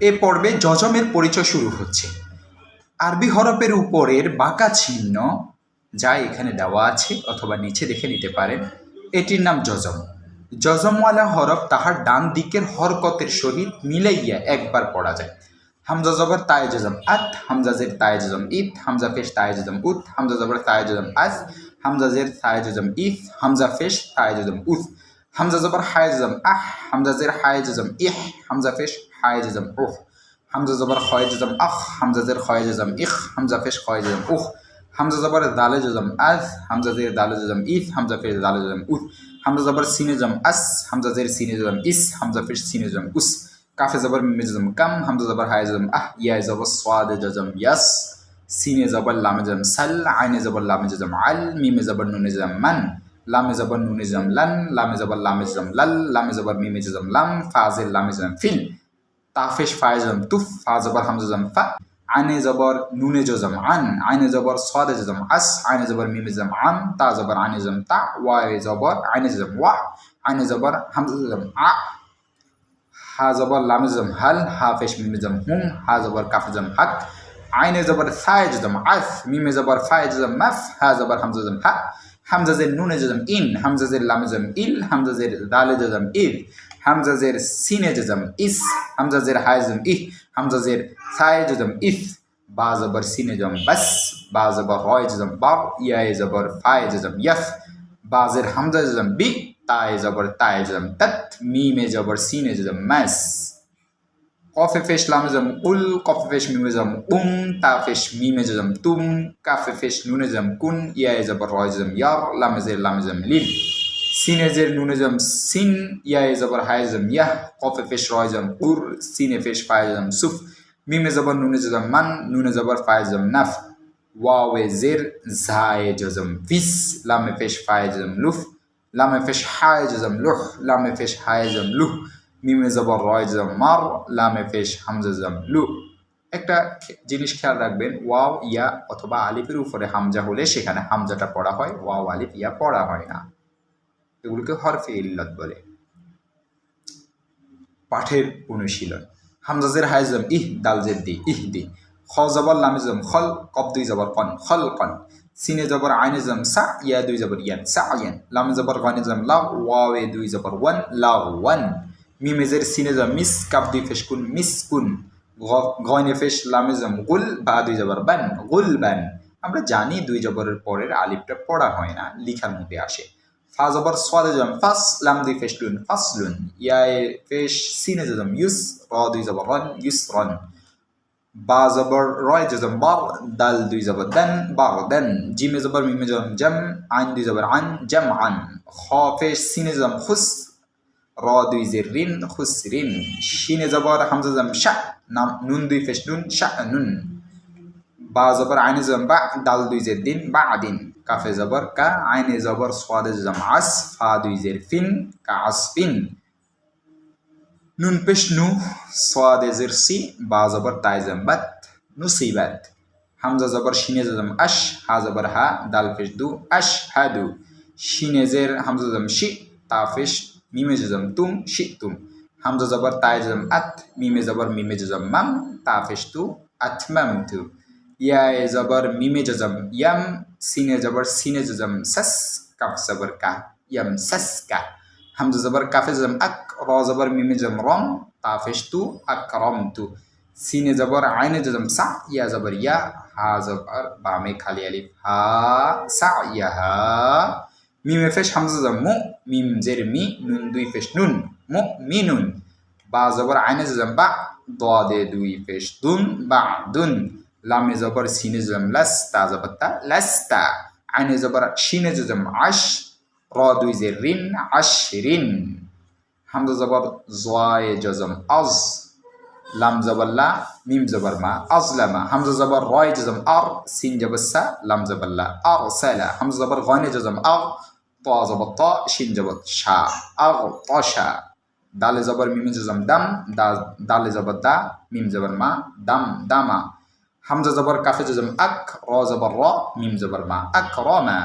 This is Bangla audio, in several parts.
এ পর্বে যজমের পরিচয় শুরু হচ্ছে। আরবি হরফের উপরের বাঁকা চিহ্ন যা এখানে দেওয়া আছে অথবা নিচে দেখে নিতে পারেন, এটির নাম যজম। যজমওয়ালা হরফ তাহার ডান দিকের হরকতের সহিত মিলাইয়া একবার পড়া যায়। হামজা জবর জজম আত, হামজা জের তায় জজম ইত, হামজা ফেশ তায় জজম উত, হামজা জবর জজম আস হামজা জের তায় জজম ইফ হামজা ফেশ তায় জজম উথ হামজা জবর জজম আহ, হামজা জের হায় জজম ইহ, হামজা ফেশ হায় জজম উহ, হামজা জবর খয় জজম আখ হামজা জের খয় জজম ইখ হামজা ফেশ খয় জজম উহ, হামজা জবর দালে জজম আজ, হামজা জের দালে জজম ইফ, হামজা ফেশ দালে জজম উথ হামজা জবর সিনে জম আস, হামজা জের সিনে জজম ইস, হামজা ফেশ সিনে জম উস, কাফে জবর মিমে জজম কাম, হামজা জবর হায় জজম আহ ইয়ায় জবর সোয়াদে জজম ইয়াস, সিনে জবর লামে জজম সাল, আইনে জবর লামে জজম আল, মিমে জবর নুনে জজম মান, লামে জবর নুনে জজম লান, লামে জবর লামে জজম লাল, লামে জবর মিমে জজম লাম ফাজের লামে জজম ফিল। তাফেশ ফায় জজম তুফ ফা জবর হামজা জজম ফা আইনে জবর নুনে জজম আন আইনে জবর সোয়াদে জজম আস আইনে জবর মিমে জজম আম তা জবর আইনে জজম তা ওয়ায় জবর আইনে জজম ওয়া আইনে জবর হামজা জজম আ হা জবর লামে জম হাল হা ফেশ মিমে জম হুম হা জবর কাফে জম হাক আইনে জবর সায় জম আফ মিমে জবর ফায় জম মাফ হা জবর হামজা জম হা হামজা জের নুনে জম ইন হামজা জের লামে জম ইল হামজা জের দালে জম ইদ হামজা জের সিনে জম ইস হামজা জের হায় জম ইহ হামজা জের সায় জম ইফ বা জবর সিনে জম বাস বা জবর হয় জম বার ইয়ায় জবর ফায় জম ইয়াফ, বাজের হামজা জম বি তায় জবর তায় জম তত মিমে জবর সিনে জম মাস। কফে ফেশ লামে জম উল, কফে ফেশ মিমে জম উম তা ফেশ মিমে জম তুম, কাফে ফেশ নুনে জম কুন ইয়ায় জবর রয় জম ইয়ার লামে জের লামে। জম লিল সিনে সিন ইয়ায় জবর হায় জম ইয়াহ কফে ফেশ রয় জম উর সিনে ফেশ ফায় জম সুফ মিমে জবর নুনে জম মান নুনে জবর ফায় জম নাফ ওয়াওয়ে জের জায়ে জজম ফিস লামে ফেশ ফায় জম লুফ লামে ফেশ হায় জজম লুহ লামে ফেশ হায় জম লুহ মিমে জবর রয় জম মার লামে ফেশ হামজা জম লু একটা জিনিস খেয়াল রাখবেন ওয়াও ইয়া অথবা আলিফের উপরে হামজা হলে সেখানে হামজাটা পড়া হয় ওয়াও আলিফ ইয়া পড়া হয় না এগুলোকে হরফে ইল্লত বলে। পাঠের অনুশীলন। হামজাজের হাইজম ইহ দাল জের দি, ইহ দি। খ জবর লামে জম, খল কব দুই জবর কন, খল কন। সিনে জবর আইনে জম, সা, ইয়া দুই জবর ইয়ান, সা, ইয়ান। লামে জবর গনে জম লাউ ওয়াওয়ে দুই জবর ওয়ান লাউ ওয়ান। মিমেজের সিনে জম, মিস, কাপ দুই ফেশ কুন, মিস কুন। গনে ফেশ লামে জম, গুল, বা দুই জবর বান, গুল বান। আমরা জানি দুই জবরের পরের আলিফটা পড়া হয় না, লিখার মধ্যে আসে। ফা জবর সোয়াদে জম ফাস লাম দুই ফেশ লুন ফাসলুন ইয়ায়ে ফেশ সিনে জম ইউস র দুই জবর রন ইউস রন বা জবর রয় জজম বার দাল দুই জবর দেন বার দেন জিমে জবর মিমে জম জম আইন দুই জবর আন জম আন খ ফেশ সিনে জম খুস র দুই জের রিন খুস রিন শিনে জবর হামজা জম শা নাম নুন দুই ফেশ নুন শা নুন বা জবর আইনে বা দাল দুই জের দিন বা দিন কাফে জবর কা আইনে জবর সোয়াদে জম আস ফা দুই জের ফিন, কা আসফিন নুন পেশ নু সোয়াদে জের সি বা জবর তাই জম বাত নুসিবাত হামজা জবর শিনে জম আশ হা জবর হা, দাল পেশ দু আশ হা দু। শিনে জের হামজা জম শি, তা ফেশ মিমে জম তুম, শি তুম। হামজা জবর তাই জম আত, মিমে জবর মিমে জম মাম, তা ফেশ তু আতমাম তু। ইয়ায় জবর মিমে জম ইয়াম সিনে জবর সিনে জম সাস কাফ জবর কা, ইয়াম সাস কা। হামজা জবর কাফে জম আক র জবর মিমে জম রম তাফেশ তু আকরম তু। সিনে জবর আইনে জম সা ইয়া জবর ইয়া, হা জবর বামে খালি আলিফ, হা, সা ইয়া, হা। মিমে ফেশ হামজা জম মু, মিম জের মি, নুন দুই ফেশ নুন, মু, মি নুন। বা জবর আইনে জম বা দে দুই ফেশ দুন, বা দুন। লামে জবর সিনে জম লাস তা জবর তা লাস্তা আইনে জবর শিনে জম আশ র দুই জের রিন আশ রিন হামজা জবর জয় জজম আজ লাম জবর লা মিম জবর মা আজলামা হামজা জবর রয় জজম আর সিন জবর সা লাম জবর লা আর সালা হামজা জবর গনে জজম আর ত জবর ত শিন জবর শা আর তশা দালে জবর মিম জজম দাম দালে জবর দা মিম জবর মা দাম দামা হামজা জবর কাফে জজম আক র জবর র, মিম জবর মা। আক র মা।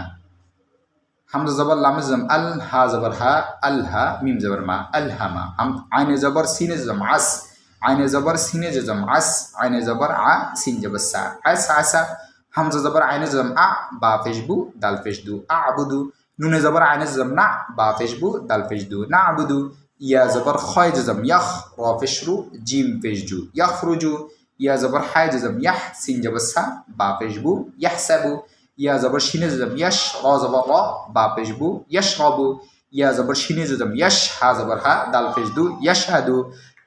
হামজা জবর লামে জম আল হা জবর হা, আল হা, মিম জবর মা। আল হামা আইনে জবর, সিনে জম আস। আইনে জবর, সিনে জজম আস। আইনে জবর, আ, সিন জবর সা। আস, আসা হামজা জবর, আইনে জজম আ, বা ফেসবু দাল ফেসদু আ, আবুদু। নুনে জবর, আইনে জজম না, বা ফেসবু দাল ফেসদু না, আবুদু। ইয়া জবর, খয় জজম ইয়াহ র ফেসরু জিম ফেসজু ইয়াহ রুজু ইয়া জবর হায় জজম ইয়াহ সিন জবর সা বা ফেসবু ইয়াহ সাবু। ইয়া জবর শিনে জজম ইয়াশ র জবর র বা ফেসবু ইয়াশ রবু। ইয়া জবর শিনে জজম ইয়াশ হা জবর হা দাল ফেসদু ইয়াশ হাদু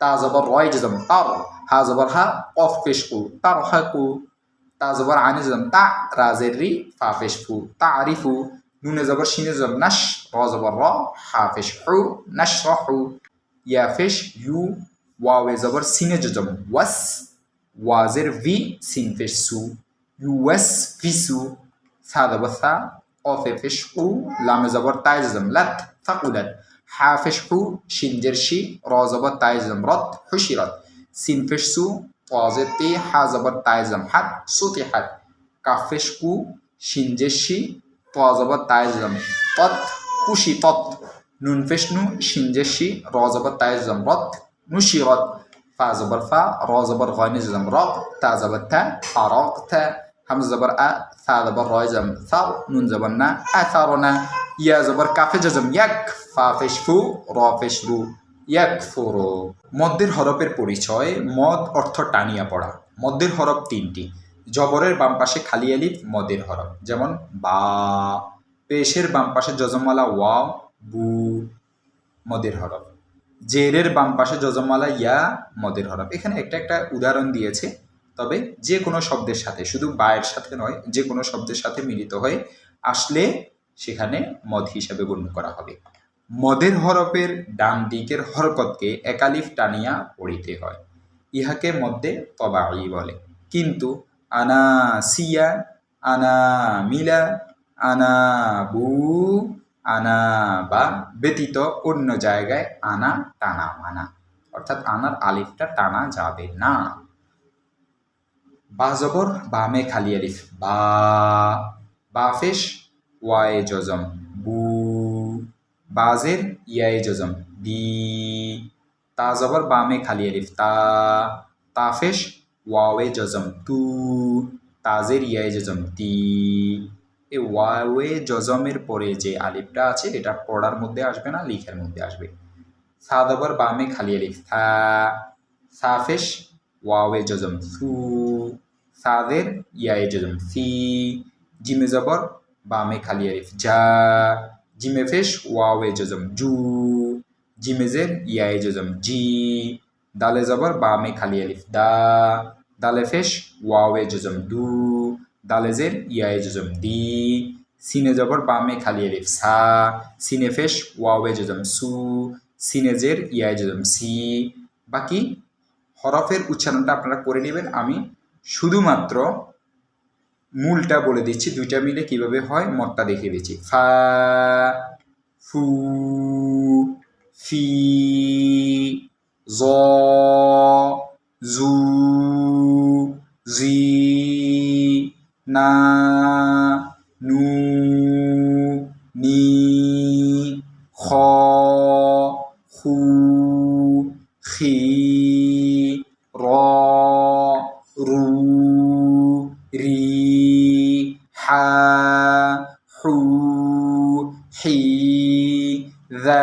তা জবর রয় জজম তার, হা জবর হা অফ ফেসকু তার হাকু তা জবর আনে জজম তা রাজের রি ফা ফেসফু তা আরিফু। নুনে জবর শিনে জজম নাশ র জবর র হা ফেসহু নাশ রহু। ইয়া ফেস ইউ ওয়াওয়ে জবর সিনে জজম ওয়াস ওয়াজের ভি সিন ফেসু ইউ ওয়াস ফিসু সা জবর সা অফে ফেসহু লামে জবর তাই জজম লাত ফাকুলাত হা ফেসহু শিনজের শি র জবর তাই জজম রত হুশিরত সিন ফেসু ওয়াজের তি হা জবর তাই জজম হাত সুতিহাত কাফেশকু ফা জবর ফা র জবর গয়নি জম রক তা জবর তা ফারক তা হাম জবর আ থা জবর রয় জম থার নুন জবর না আ থারনা ইয়া জবর কাফে জম ইয়াক ফা ফেশফু র ফেশরু ইয়াক ফুরু মদ্যের হরফের পরিচয় মদ অর্থ টানিয়া পড়া মদ্যের হরফ তিনটি জবরের বাম পাশে খালি আলিফ মদের হরফ যেমন বা পেশের বাম পাশে যজমালা ওয়াও বু মদের হরফ জেরের বাম পাশে যজমালা ইয়া মদের হরফ। এখানে একটা একটা উদাহরণ দিয়েছে, তবে যে কোনো শব্দের সাথে, শুধু বায়ের সাথে নয়, যে কোনো শব্দের সাথে মিলিত হয়ে আসলে সেখানে মদ হিসাবে গণ্য করা হবে। মদের হরফের ডান দিকের হরকতকে একালিফ টানিয়া পড়িতে হয়। ইহাকে মধ্যে তবাই বলে। কিন্তু আনা সিয়া, আনা মিলা, আনা বু আনা বা ব্যতীত অন্য জায়গায় আনা টানা মানা। অর্থাৎ আনার আলিফটা টানা যাবে না। বা জবর বামে খালি আলিফ। বা বাফেশ ওয়ায়ে জজম। বু বাজের ইয়ায়ে জজম। বি তা জবর বামে খালি আলিফ। তা তাফেশ ওয়াওয়ে জজম। তু তাজের ইয়ায়ে জজম। তি এই ওয়াওয়ে জজমের পরে যে আলিফটা আছে, এটা পড়ার মধ্যে আসবে না, লিখের মধ্যে আসবে। সাদবর বামে খালি আলিফ। থা, সাফেশ ওয়াওয়ে জজম সু, সাদের ইয়ায়ে জজম সি, জিমে জবর বামে খালি আলিফ। যা, জিমে ফেশ ওয়াওয়ে জজম জু জিমেজের ইয়ায়ে জজম জি, দালে জবর বামে খালি আলিফ। দা, দালে ফেশ ওয়াওয়ে জজম দু দালেজের ইয়ায়ে জজম দি। সিনে জবর বামে খালি আলিফ সা। সিনে ফেশ ওয়াওয়ে জজম সু। সিনেজের ইয়ায়ে জজম সি। বাকি হরফের উচ্চারণটা আপনারা করে নেবেন। আমি শুধুমাত্র মূলটা বলে দিচ্ছি। দুইটা মিলে কীভাবে হয় মতটা দেখিয়ে দিচ্ছি। ফা, ফু, ফি, জু, জি ru, ri, ha, hu, hi, tha,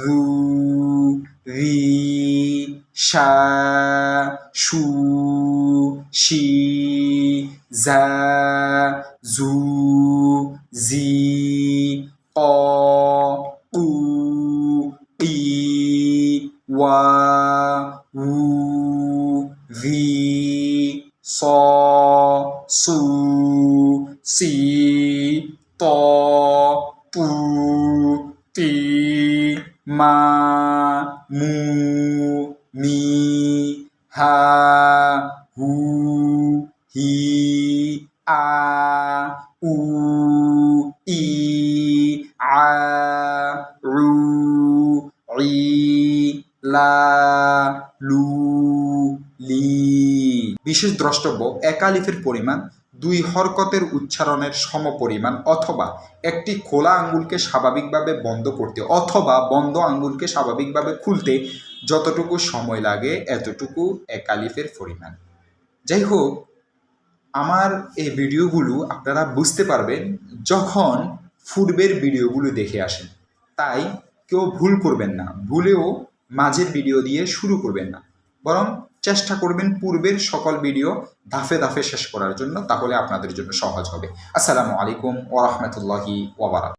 thu, thi, sha, shu, shi, za, zu, zi. মা, মু, মি, হা, হু, হি, আ, উ, ই, আ, রু, ই, লা, লু, লি। বিশেষ দ্রষ্টব্য, একালিফের পরিমাণ দুই হরকতের উচ্চারণের সমপরিমাণ অথবা একটি খোলা আঙ্গুলকে স্বাভাবিকভাবে বন্ধ করতে অথবা বন্ধ আঙ্গুলকে স্বাভাবিকভাবে খুলতে যতটুকু সময় লাগে এতটুকু এক আলিফের পরিমাণ। যাই হোক, আমার এই ভিডিওগুলো আপনারা বুঝতে পারবেন যখন পূর্বের ভিডিওগুলো দেখে আসেন। তাই কেউ ভুল করবেন না, ভুলেও মাঝের ভিডিও দিয়ে শুরু করবেন না। বরং চেষ্টা করবেন পূর্বের সকল ভিডিও ধাফে ধাফে শেষ করার জন্য, তাহলে আপনাদের জন্য সহজ হবে। আসসালামু আলাইকুম ওরহমতুল্লাহি ওবরাক